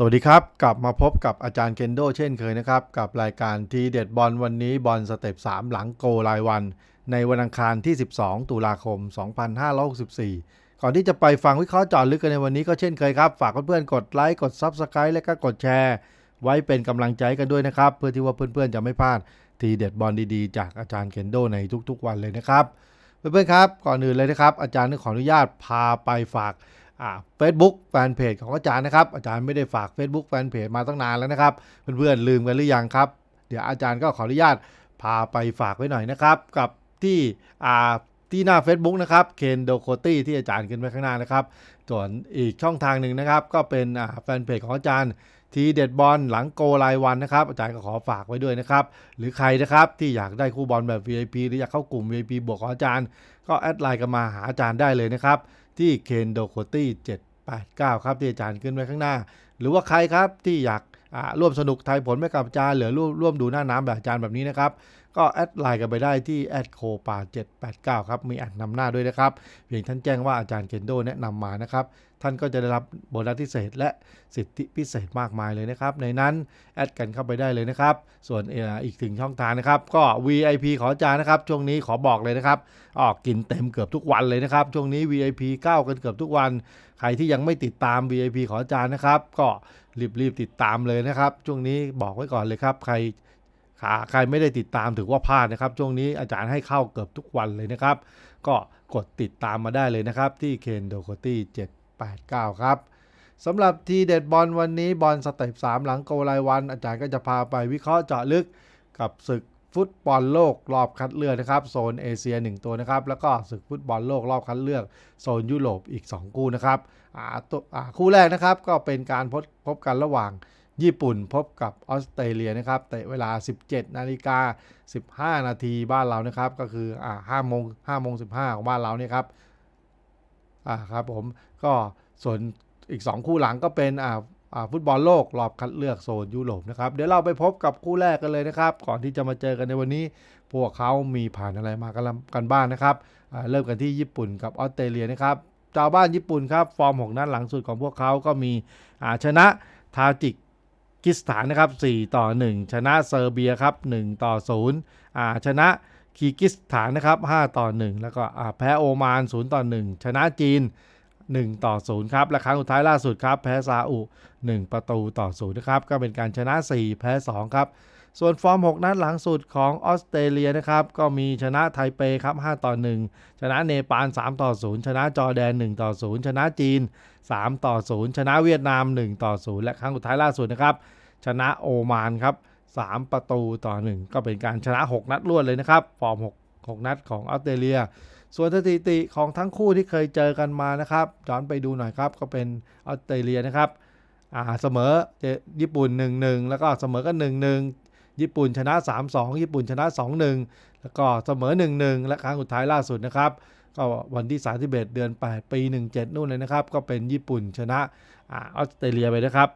สวัสดีครับ กลับมาพบกับอาจารย์เคนโดเช่นเคยนะครับ กับรายการทีเด็ดบอลวันนี้บอลสเต็ป3 หลังโกรายวัน ในวันอังคารที่ 12 ตุลาคม 2564 ก่อนที่จะไปฟังวิเคราะห์จอดลึกกันในวันนี้ก็เช่นเคยครับ ฝากเพื่อนๆกดไลค์กด Subscribe และก็กดแชร์ ไว้เป็นกำลังใจกันด้วยนะครับ เพื่อที่ว่าเพื่อนๆจะไม่พลาดทีเด็ดบอลดีๆ จากอาจารย์เคนโดในทุกๆ วันเลยนะครับเพื่อนๆครับก่อนอื่นเลยนะครับอาจารย์ขออนุญาตพาไปฝาก เฟซบุ๊กแฟนเพจของอาจารย์นะครับ อาจารย์ไม่ได้ฝาก Facebook แฟนเพจมาตั้งนานแล้วนะครับ เพื่อนๆลืมกันหรือยังครับ เดี๋ยวอาจารย์ก็ขออนุญาตพาไปฝากไว้หน่อยนะครับ กับที่อ่าที่หน้า Facebook นะครับเคนโดโคตี้ที่อาจารย์ขึ้นไว้ข้างหน้านะครับ ส่วนอีกช่องทางหนึ่งนะครับ ก็เป็นแฟนเพจของอาจารย์ทีเด็ดบอลหลังโกรายวันนะครับ อาจารย์ก็ขอฝากไว้ด้วยนะครับ หรือใครนะครับที่อยากได้คู่บอลแบบ VIP หรืออยากเข้ากลุ่ม VIP บวกของอาจารย์ ก็แอดไลน์กันมาหาอาจารย์ได้เลยนะครับ ที่เคนโดโคตี้789 ครับที่อาจารย์ขึ้นไว้ข้างหน้า หรือว่าใครครับที่อยากร่วมสนุกทายผลไปกับอาจารย์หรือร่วมร่วมดูหน้าน้ำแบบอาจารย์แบบนี้นะครับ ก็แอดไลน์กันไปได้ที่แอดโคปา789 ครับ มีแอดนำหน้าด้วยนะครับ เพียงท่านแจ้งว่าอาจารย์เคนโดแนะนำมานะครับ ท่านก็จะได้รับโบนัสพิเศษ และสิทธิพิเศษมากมายเลยนะครับ ในนั้นแอดกันเข้าไปได้เลยนะครับ ส่วนเอ่ออีกถึงช่องทางนะครับ ก็ VIP ขอจานะครับ ช่วงนี้ขอบอกเลยนะครับ ออกกินเต็มเกือบทุกวันเลยนะครับ ช่วงนี้ VIP ก้าวกันเกือบทุกวัน ใครที่ยังไม่ติดตาม VIP ขอจานะครับ ก็รีบๆติดตามเลยนะครับ ช่วงนี้บอกไว้ก่อนเลยครับ ใครขาใครไม่ได้ติดตามถือว่าพลาดนะครับ ช่วงนี้อาจารย์ให้เข้าเกือบทุกวันเลยนะครับ ก็กดติดตามมาได้เลยนะครับ ที่เคนโดโคตี้ 89 ครับสำหรับทีเด็ดบอลวันนี้บอลสเต็ป3 หลังโกรายวัน อาจารย์ก็จะพาไปวิเคราะห์เจาะลึกกับศึกฟุตบอลโลกรอบคัดเลือกนะครับ โซนเอเชีย 1 ตัวนะครับ แล้วก็ศึกฟุตบอลโลกรอบคัดเลือก โซนยุโรปอีก 2 คู่นะครับคู่แรกนะครับก็เป็นการพบพบกันระหว่างญี่ปุ่นพบกับออสเตรเลียนะครับแต่เวลา 17 นาฬิกา 15 นาทีบ้านเรานะครับ ก็คืออ่า5โมง5โมง15 ของบ้านเราเนี่ยครับ อ่าครับผมก็ส่วนอีก 2 คู่หลังก็เป็นอ่าฟุตบอลโลกรอบคัดเลือกโซนยุโรปนะครับ เดี๋ยวเราไปพบกับคู่แรกกันเลยนะครับ ก่อนที่จะมาเจอกันในวันนี้ พวกเขามีผ่านอะไรมากันกันบ้างนะครับ เริ่มกันที่ญี่ปุ่นกับออสเตรเลียนะครับเจ้าบ้านญี่ปุ่นครับ ฟอร์ม6นัดหลังสุดของพวกเขาก็มีชนะทาจิกิสถานนะครับ 4 ต่อ 1 ชนะเซอร์เบียครับ 1 ต่อ0อ่าชนะ คีกิสถานนะครับ5ต่อ 1 แล้วก็แพ้โอมาน 0 ต่อ 1 ชนะจีน 1 ต่อ 0 ครับ และครั้งสุดท้ายล่าสุดครับ แพ้ซาอุ 1 ประตูต่อ 0 นะครับ ก็เป็นการชนะ 4 แพ้ 2 ครับ ส่วนฟอร์ม 6 นัดหลังสุดของออสเตรเลียนะครับ ก็มีชนะไทเปครับ 5 ต่อ 1 ชนะเนปาล 3 ต่อ 0 ชนะจอร์แดน 1 ต่อ 0 ชนะจีน 3 ต่อ 0 ชนะเวียดนาม 1 ต่อ 0 และครั้งสุดท้ายล่าสุดนะครับ ชนะโอมานครับ 3 ประตูต่อ 1 ก็เป็นการชนะ 6 นัดรวดเลยนะครับ ฟอร์ม 6 6 นัดของออสเตรเลีย ส่วนสถิติของทั้งคู่ที่เคยเจอกันมานะครับย้อนไปดูหน่อยครับ ก็เป็นออสเตรเลียนะครับเสมอเจญี่ปุ่น 1-1 แล้วก็เสมอกัน 1-1 ญี่ปุ่นชนะ 3-2 ญี่ปุ่นชนะ 2-1 แล้วก็เสมอ 1-1 และครั้งสุดท้ายล่าสุดนะครับก็วันที่ 31 เดือน 8 ปี 17 นู่นเลยนะครับ ก็เป็นญี่ปุ่นชนะออสเตรเลียไปนะครับ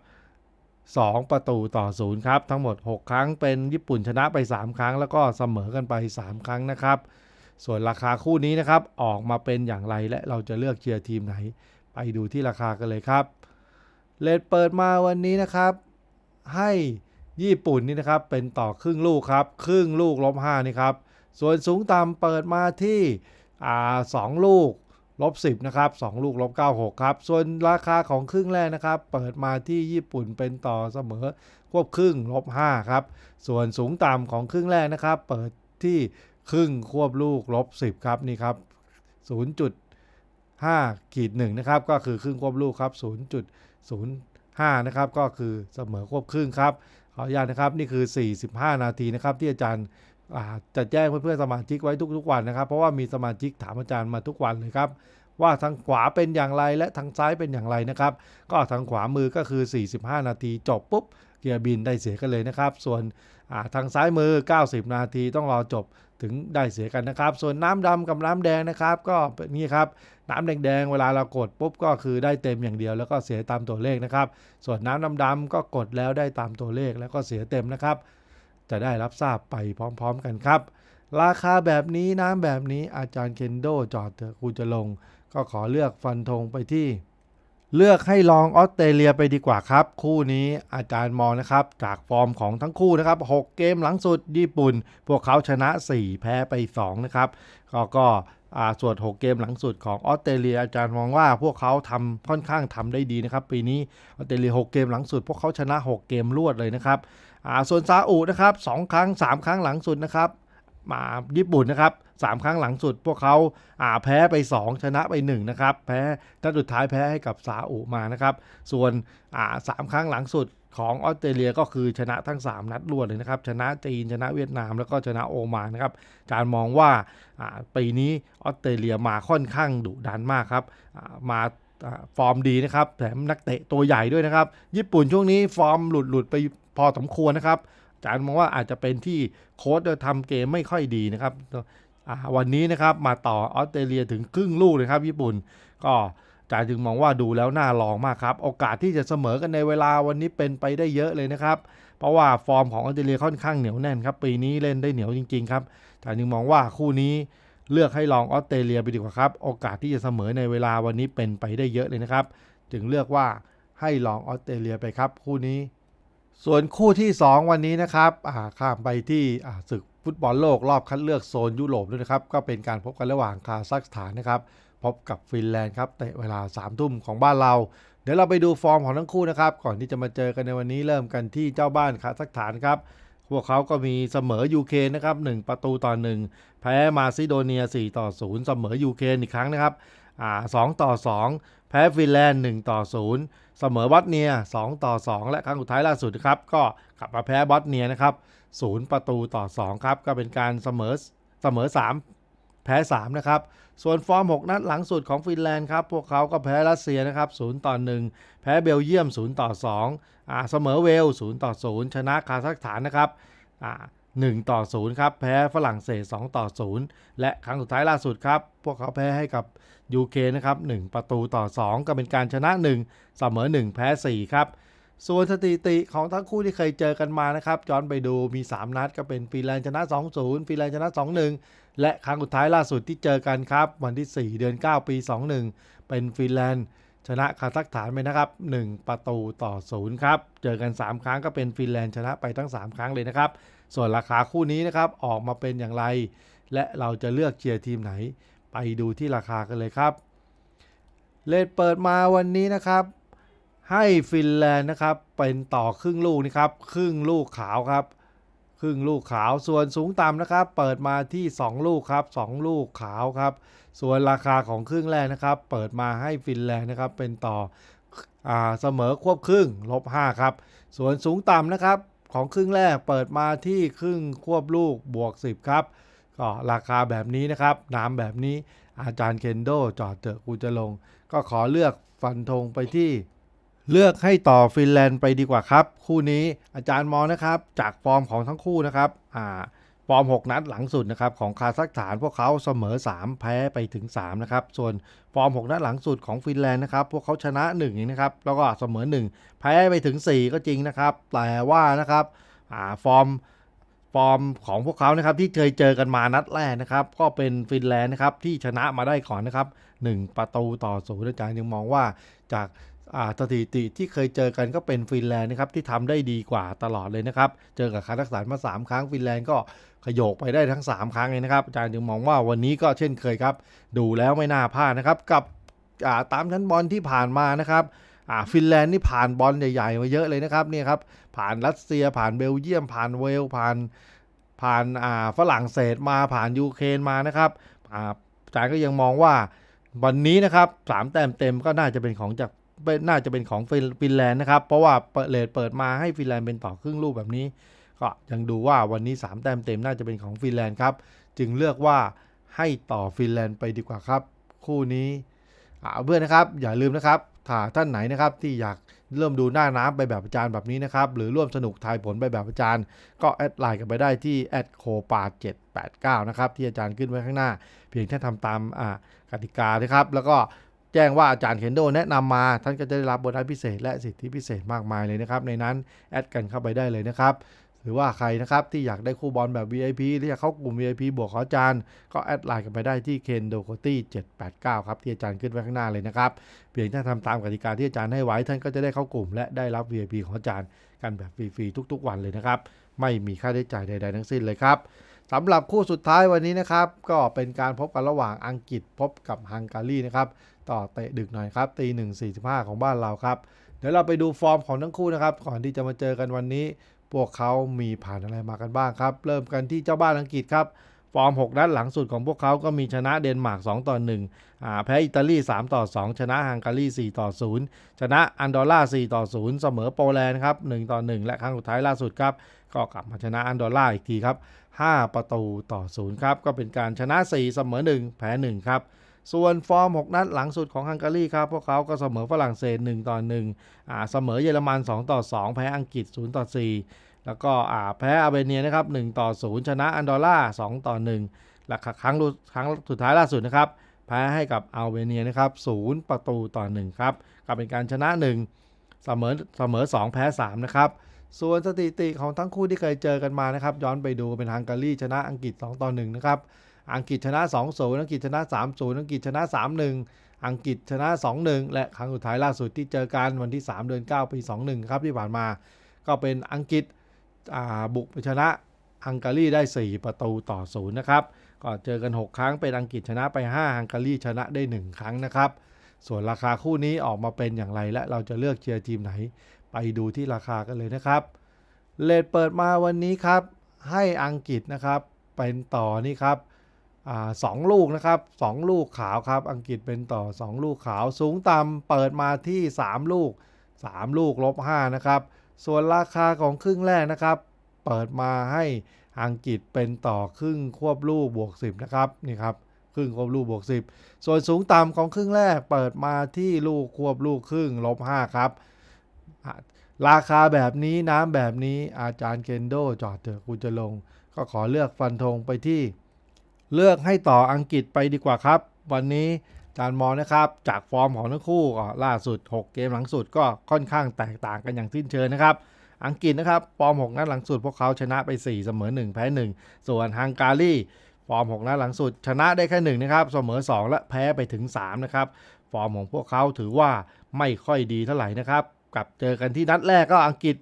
2 ประตูต่อ0ครับ ทั้งหมด 6 ครั้งเป็นญี่ปุ่นชนะไป 3 ครั้ง แล้วก็เสมอกันไป 3 ครั้งนะครับ ส่วนราคาคู่นี้นะครับ ออกมาเป็นอย่างไรและเราจะเลือกเชียร์ทีมไหน ไปดูที่ราคากันเลยครับ เลทเปิดมาวันนี้นะครับ ให้ญี่ปุ่นนี่นะครับเป็นต่อครึ่งลูกครับ ครึ่งลูกลบ5นี่ครับ ส่วนสูงต่ำเปิดมาที่สองลูก ลบ10นะครับ2ลูกลบ96ครับ ส่วนราคาของครึ่งแรกนะครับ เปิดมาที่ญี่ปุ่นเป็นต่อเสมอควบครึ่งลบ5ครับ ส่วนสูงต่ำของครึ่งแรกนะครับ เปิดที่ครึ่งควบลูกลบ10ครับนี่ครับ0.5ขีด1นะครับก็คือครึ่งควบลูกครับ0.05นะครับก็คือเสมอควบครึ่งครับขออนุญาตนะครับนี่คือ 45 นาทีนะครับที่อาจารย์จะแจ้งเพื่อนๆสมาชิกไว้ทุกๆวันนะครับ เพราะว่ามีสมาชิกถามอาจารย์มาทุกวันเลยครับ ว่าทางขวาเป็นอย่างไรและทางซ้ายเป็นอย่างไรนะครับ ก็ทางขวามือก็คือ 45 นาทีจบปุ๊บเกียร์บินได้เสียกันเลยนะครับ ส่วนทางซ้ายมือ 90 นาทีต้องรอจบถึงได้เสียกันนะครับ ส่วนน้ำดำกับน้ำแดงนะครับ ก็นี่ครับน้ำแดงๆเวลาเรากดปุ๊บก็คือได้เต็มอย่างเดียว แล้วก็เสียตามตัวเลขนะครับ ส่วนน้ำดำๆก็กดแล้วได้ตามตัวเลขแล้วก็เสียเต็มนะครับ จะได้รับทราบไปพร้อมๆกันครับ ราคาแบบนี้น้ำแบบนี้อาจารย์เคนโดจอดเถอะกูจะลง ก็ขอเลือกฟันธงไปที่ เลือกให้ลองออสเตรเลียไปดีกว่าครับ คู่นี้อาจารย์มองนะครับ จากฟอร์มของทั้งคู่นะครับ 6 เกมหลังสุดญี่ปุ่น พวกเขาชนะ 4 แพ้ไป 2 นะครับ ก็ก็อ่าส่วน 6 เกมหลังสุดของออสเตรเลียอาจารย์มองว่าพวกเขาทำค่อนข้างทำได้ดีนะครับปีนี้ออสเตรเลีย 6 เกมหลังสุด พวกเขาชนะ 6 เกมรวดเลยนะครับอ่าส่วนซาอุนะครับสองครั้ง 3 ครั้งหลังสุดนะครับ มาญี่ปุ่นนะครับสามครั้งหลังสุดพวกเขาอ่าแพ้ไป 2 ชนะไป1นะครับแพ้นัดสุดท้ายแพ้ให้กับซาอุมานะครับส่วนอ่าสามครั้งหลังสุดของออสเตรเลียก็คือชนะทั้ง 3 นัดรวดเลยนะครับ ชนะจีนชนะเวียดนามแล้วก็ชนะโอมานนะครับการมองว่าาปีนี้ออสเตรเลียมาค่อนข้างดุดันมากครับามาฟอร์มดีนะครับแถมนักเตะตัวใหญ่ด้วยนะครับ ญี่ปุ่นช่วงนี้ฟอร์มหลุดหลุดไปพอสมควรนะครับ จารย์มองว่าอาจจะเป็นที่โค้ชทำเกมไม่ค่อยดีนะครับวันนี้นะครับมาต่อออสเตรเลียถึงครึ่งลูกเลยครับ ญี่ปุ่นก็อาจารย์จึงมองว่าดูแล้วน่าลองมากครับ โอกาสที่จะเสมอกันในเวลาวันนี้เป็นไปได้เยอะเลยนะครับ เพราะว่าฟอร์มของออสเตรเลียค่อนข้างเหนียวแน่นครับ ปีนี้เล่นได้เหนียวจริง ๆ ครับอาจารย์จึงมองว่าคู่นี้เลือกให้ลองออสเตรเลียไปดีกว่าครับ โอกาสที่จะเสมอในเวลาวันนี้เป็นไปได้เยอะเลยนะครับ จึงเลือกว่าให้ลองออสเตรเลียไปครับ คู่นี้ ส่วนคู่ที่ 2 วันนี้นะครับข้ามไปที่ศึกฟุตบอลโลกรอบคัดเลือกโซนยุโรปด้วยนะครับ ก็เป็นการพบกันระหว่างคาซัคสถานนะครับ พบกับฟินแลนด์ครับเตะเวลา3ามทุ่มของบ้านเรา เดี๋ยวเราไปดูฟอร์มของทั้งคู่นะครับ ก่อนที่จะมาเจอกันในวันนี้เริ่มกันที่เจ้าบ้านคาซัคสถานครับ พวกเขาก็มีเสมอยูเคนะครับ 1 ประตูต่อ 1 แพ้มาซิโดเนีย 4 ต่อ 0 เสมอยูเคนอีกครั้งนะครับอ่า2ต่อ 2 แพ้ฟินแลนด์ 1 ต่อ 0 เสมอบอสเนีย2ต่อ 2 และครั้งสุดท้ายล่าสุดนะครับ ก็กลับมาแพ้บอสเนียนะครับ0ประตูต่อ 2 ครับ ก็เป็นการเสมอเสมอ 3 แพ้ 3 นะครับ ส่วนฟอร์ม 6 นัดหลังสุดของฟินแลนด์ครับ พวกเขาก็แพ้รัสเซียนะครับ0ต่อ 1 แพ้เบลเยียม 0 ต่อ2อ่าเสมอเวล 0 ต่อ 0 ชนะคาซัคสถานนะครับอ่า 1 ต่อ 0 ครับ แพ้ฝรั่งเศส 2 ต่อ 0 และครั้งสุดท้ายล่าสุดครับ พวกเขาแพ้ให้กับยูเคนะครับ 1 ประตูต่อ 2 ก็เป็นการชนะ 1 เสมอ 1 แพ้ 4 ครับ ส่วนสถิติของทั้งคู่ที่เคยเจอกันมานะครับย้อนไปดูมี 3 นัดก็เป็นฟินแลนด์ชนะ 2-0ฟินแลนด์ชนะ 2-1 และครั้งสุดท้ายล่าสุดที่เจอกันครับ วันที่ 4 เดือน 9 ปี 2-1 เป็นฟินแลนด์ชนะคาซัคสถานไปนะครับ 1 ประตูต่อ 0 ครับ เจอกัน 3 ครั้งก็เป็นฟินแลนด์ชนะไปทั้ง 3 ครั้งเลยนะครับ ส่วนราคาคู่นี้นะครับออกมาเป็นอย่างไร และเราจะเลือกเชียร์ทีมไหน ไปดูที่ราคากันเลยครับเลทเปิดมาวันนี้นะครับ ให้ฟินแลนด์นะครับเป็นต่อครึ่งลูกนะครับครึ่งลูกขาวครับครึ่งลูกขาวส่วนสูงต่ำนะครับ เปิดมาที่ 2 ลูกครับ 2 ลูกขาวครับ ส่วนราคาของครึ่งแรกนะครับ เปิดมาให้ฟินแลนด์นะครับเป็นต่ออเสมอควบครึ่งลบ5ครับ ส่วนสูงต่ำนะครับ ของครึ่งแรกเปิดมาที่ครึ่งควบลูกบวก 10 ครับ ก็ราคาแบบนี้นะครับ น้ำแบบนี้อาจารย์เคนโดจอดเถอะกูจะลง ก็ขอเลือกฟันธงไปที่ เลือกให้ต่อฟินแลนด์ไปดีกว่าครับ คู่นี้อาจารย์มองนะครับ จากฟอร์มของทั้งคู่นะครับอ่า ฟอร์ม 6 นัดหลังสุดนะครับของคาซัคสถานพวกเขาเสมอ 3 แพ้ไปถึง 3 นะครับ ส่วนฟอร์ม 6 นัดหลังสุดของฟินแลนด์นะครับ พวกเขาชนะ1นะครับ แล้วก็เสมอ 1 แพ้ไปถึง 4 ก็จริงนะครับ แต่ว่านะครับอฟอร์มฟอร์มของพวกเขานะครับที่เคยเจอกันมานัดแรกนะครับ ก็เป็นฟินแลนด์นะครับที่ชนะมาได้ก่อนนะครับ 1 ประตูต่อศูนย์อาจารย์ยังมองว่าจาก สถิติที่เคยเจอกันก็เป็นฟินแลนด์นะครับที่ทำได้ดีกว่าตลอดเลยนะครับ เจอกับคาซัคสถานมา 3 ครั้งฟินแลนด์ก็ขยโยกไปได้ทั้ง 3 ครั้งเลยนะครับอาจารย์จึงมองว่าวันนี้ก็เช่นเคยครับ ดูแล้วไม่น่าพลาดนะครับ กับาตามชั้นบอลที่ผ่านมานะครับอ่าฟินแลนด์นี่ผ่านบอลใหญ่ๆมาเยอะเลยนะครับเนี่ยครับผ่านรัสเซียผ่านเบลเยียม ผ่านเวลผ่านผ่านอ่าฝรั่งเศสมาผ่านยูเครนมานะครับอ่าจารย์ก็ยังมองว่าวันนี้นะครับสามแต้มเต็มก็น่าจะเป็นของจาก น่าจะเป็นของฟินแลนด์นะครับ เพราะว่าเปิดเลทเปิดมาให้ฟินแลนด์เป็นต่อครึ่งลูกแบบนี้ ก็ยังดูว่าวันนี้ 3 แต้มเต็มน่าจะเป็นของฟินแลนด์ครับ จึงเลือกว่าให้ต่อฟินแลนด์ไปดีกว่าครับ คู่นี้เพื่อนนะครับ อย่าลืมนะครับถ้าท่านไหนนะครับที่อยากเริ่มดูหน้าน้ำไปแบบอาจารย์แบบนี้นะครับ หรือร่วมสนุกทายผลไปแบบอาจารย์ ก็แอดไลน์กันไปได้ที่แอดโคปา789 นะครับ ที่อาจารย์ขึ้นไว้ข้างหน้า เพียงแค่ทำตามกติกานะครับ แล้วก็ แจ้งว่าอาจารย์เคนโดแนะนำมา ท่านก็จะได้รับโบนัสพิเศษ และสิทธิพิเศษมากมายเลยนะครับ ในนั้นแอดกันเข้าไปได้เลยนะครับ หรือว่าใครนะครับที่อยากได้คู่บอลแบบ VIP หรืออยากเข้ากลุ่ม VIP บวกขออาจารย์ ก็แอดไลน์กันไปได้ที่เคนโดโคตี้789 ครับ ที่อาจารย์ขึ้นไว้ข้างหน้าเลยนะครับ เพียงแค่ทำตามกติกาที่อาจารย์ให้ไว้ท่านก็จะได้เข้ากลุ่ม และได้รับ VIP ของอาจารย์กันแบบฟรีๆทุก ๆ วันเลยนะครับไม่มีค่าใช้จ่ายใด ๆ ทั้งสิ้นเลยครับ สำหรับคู่สุดท้ายวันนี้นะครับ ก็เป็นการพบกันระหว่างอังกฤษพบกับฮังการีนะครับ ต่อเตะดึกหน่อยครับตีหนึ่งสี่สิบห้าของบ้านเราครับ เดี๋ยวเราไปดูฟอร์มของทั้งคู่นะครับ ก่อนที่จะมาเจอกันวันนี้ พวกเขามีผ่านอะไรมากันบ้างครับ เริ่มกันที่เจ้าบ้านอังกฤษครับ ฟอร์ม 6 นัดหลังสุดของพวกเขาก็มีชนะเดนมาร์ก 2 ต่อ1อ่าแพ้อิตาลี 3 ต่อ 2 ชนะฮังการี 4 ต่อ 0 ชนะอันดอร่า 4 ต่อ 0 เสมอโปแลนด์ครับ 1 ต่อ 1 และครั้งสุดท้ายล่าสุดครับ ก็กลับมาชนะอันดอร่าอีกทีครับ 5 ประตูต่อ 0 ครับ ก็เป็นการชนะ 4 เสมอ 1 แพ้ 1 ครับส่วนฟอร์ม 6 นัดหลังสุดของฮังการีครับ พวกเขาก็เสมอฝรั่งเศส 1 ต่อ1อ่าเสมอเยอรมัน 2 ต่อ 2 แพ้อังกฤษ 0 ต่อ 4 แล้วก็อ่าแพ้อาเบเนียนะครับ1ต่อ 0 ชนะอันดอร่า2ต่อ1และครั้งครั้งสุดท้ายล่าสุดนะครับ แพ้ให้กับอัลเบเนียนะครับ0ประตูต่อ1ครับก็เป็นการชนะ 1 เสมอเสมอ 2 แพ้ 3 นะครับ ส่วนสถิติของทั้งคู่ที่เคยเจอกันมานะครับ ย้อนไปดูเป็นฮังการีชนะอังกฤษ 2 ต่อ1นะครับอังกฤษชนะ 2-0 อังกฤษชนะ 3-0 อังกฤษชนะ 3-1 อังกฤษชนะ 2-1 และครั้งสุดท้ายล่าสุดที่เจอกันวันที่ 3 เดือน 9 ปี 21 ครับที่ผ่านมา ก็เป็นอังกฤษ บุกไปชนะฮังการีได้ 4 ประตูต่อ0นะครับก็เจอกัน 6 ครั้งเป็นอังกฤษชนะไป 5ฮังการีชนะได้ 1 ครั้งนะครับ ส่วนราคาคู่นี้ออกมาเป็นอย่างไรและเราจะเลือกเชียร์ทีมไหน ไปดูที่ราคากันเลยนะครับเลทเปิดมาวันนี้ครับให้อังกฤษนะครับเป็นต่อนี่ครับสองลูกนะครับสองลูกขาวครับ อังกฤษเป็นต่อ 2 ลูกขาวสูงต่ำเปิดมาที่ 3 ลูก 3 ลูกลบ5นะครับ ส่วนราคาของครึ่งแรกนะครับ เปิดมาให้อังกฤษเป็นต่อครึ่งควบลูกบวก 10 นะครับนี่ครับครึ่งควบลูกบวก 10 ส่วนสูงต่ำของครึ่งแรกเปิดมาที่ลูกควบลูกครึ่งลบ5ครับ ราคาแบบนี้น้ำแบบนี้อาจารย์เคนโดจอดเถอะกูจะลง ก็ขอเลือกฟันธงไปที่ เลือกให้ต่ออังกฤษไปดีกว่าครับ วันนี้ จารย์มองนะครับ จากฟอร์มของทั้งคู่ก็ล่าสุด 6 เกมหลังสุดก็ค่อนข้างแตกต่างกันอย่างสิ้นเชิงนะครับ อังกฤษนะครับฟอร์ม 6 นัดหลังสุด พวกเขาชนะไป 4 เสมอ 1 แพ้ 1 ส่วนฮังการีฟอร์ม 6 นัดหลังสุด ชนะได้แค่1นะครับเสมอ 2 และแพ้ไปถึง 3 นะครับ ฟอร์มของพวกเขาถือว่าไม่ค่อยดีเท่าไหร่นะครับกับเจอกันที่นัดแรกก็อังกฤษ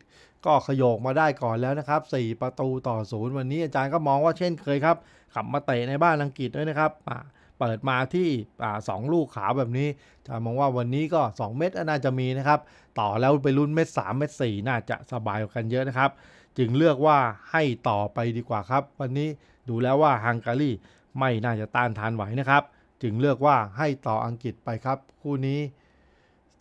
ก็ขยโกมาได้ก่อนแล้วนะครับ 4 ประตูต่อศูนย์วันนี้อาจารย์ก็มองว่าเช่นเคยครับขับมาเตะในบ้านอังกฤษด้วยนะครับ เปิดมาที่สองลูกขาวแบบนี้ จะมองว่าวันนี้ก็ 2 เม็ดน่าจะมีนะครับ ต่อแล้วไปลุ้นเม็ด3เม็ด4น่าจะสบายกันเยอะนะครับ จึงเลือกว่าให้ต่อไปดีกว่าครับ วันนี้ดูแล้วว่าฮังการีไม่น่าจะต้านทานไหวนะครับ จึงเลือกว่าให้ต่ออังกฤษไปครับ คู่นี้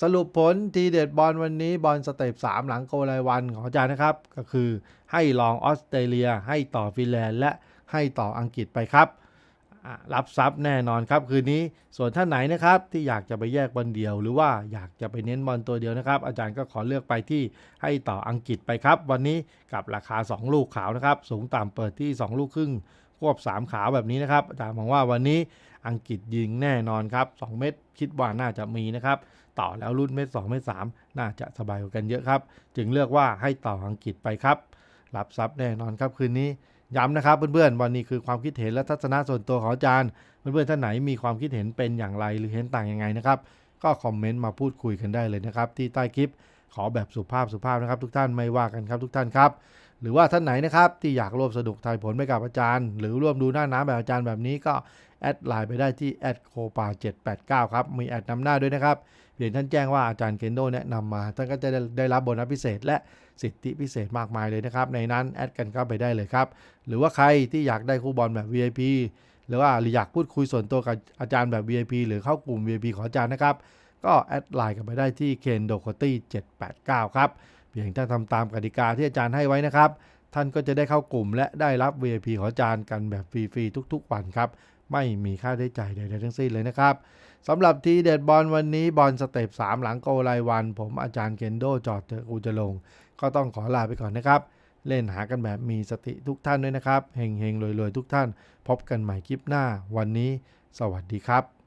สรุปผลทีเด็ดบอลวันนี้บอลสเตป3 หลังโกลายวันของอาจารย์นะครับ ก็คือให้ลองออสเตรเลีย ให้ต่อฟินแลนด์และให้ต่ออังกฤษไปครับ รับทรัพย์แน่นอนครับคืนนี้ส่วนท่านไหนนะครับที่อยากจะไปแยกบอลเดียว หรือว่าอยากจะไปเน้นบอลตัวเดียวนะครับ อาจารย์ก็ขอเลือกไปที่ให้ต่ออังกฤษไปครับ วันนี้กับราคา 2 ลูกขาวนะครับ สูงต่ำเปิดที่ 2 ลูกครึ่งควบ 3 ขาวแบบนี้นะครับอาจารย์มองว่าวันนี้อังกฤษยิงแน่นอนครับ 2 เม็ดคิดว่าน่าจะมีนะครับ ต่อแล้วรุ่นเม็ด2เม็ด3น่าจะสบายกว่ากันเยอะครับ จึงเลือกว่าให้ต่ออังกฤษไปครับรับทรัพย์แน่นอนครับคืนนี้ ย้ำนะครับเพื่อนๆวันนี้คือความคิดเห็นและทัศนะส่วนตัวของอาจารย์เพื่อนๆท่านไหนมีความคิดเห็นเป็นอย่างไรหรือเห็นต่างยังไงนะครับ ก็คอมเมนต์มาพูดคุยกันได้เลยนะครับ ที่ใต้คลิปขอแบบสุภาพสุภาพนะครับ ทุกท่านไม่ว่ากันครับทุกท่านครับ หรือว่าท่านไหนนะครับที่อยากร่วมสนุกทายผลไปกับอาจารย์ หรือร่วมดูหน้าน้ำแบบอาจารย์แบบนี้ก็แอดไลน์ไปได้ที่แอดโคปา789ครับมีแอดนำหน้าด้วยนะครับเพียงท่านแจ้งว่าอาจารย์เคนโดแนะนำมาท่านก็จะได้รับโบนัสพิเศษและ สิทธิพิเศษมากมายเลยนะครับ ในนั้นแอดกันเข้าไปได้เลยครับ หรือว่าใครที่อยากได้คู่บอลแบบ VIP หรือว่าอยากพูดคุยส่วนตัวกับอาจารย์แบบ VIP หรือเข้ากลุ่ม VIP ของอาจารย์นะครับ ก็แอดไลน์กันไปได้ที่เคนโดโคตี้789 ครับ เพียงท่าทำตามกติกาที่อาจารย์ให้ไว้นะครับ ท่านก็จะได้เข้ากลุ่มและได้รับ VIP ของอาจารย์กันแบบฟรีๆทุกๆวันครับไม่มีค่าใช้จ่ายใดๆทั้งสิ้นเลยนะครับสำหรับทีเด็ดบอลวันนี้บอลสเต็ป3 หลังโกรายวัน ผมอาจารย์เคนโดจอดเถอะกูจะลง ก็ต้องขอลาไปก่อนนะครับ เล่นหากันแบบมีสติทุกท่านด้วยนะครับเฮงเฮงรวยๆ ทุกท่าน พบกันใหม่คลิปหน้าวันนี้ สวัสดีครับ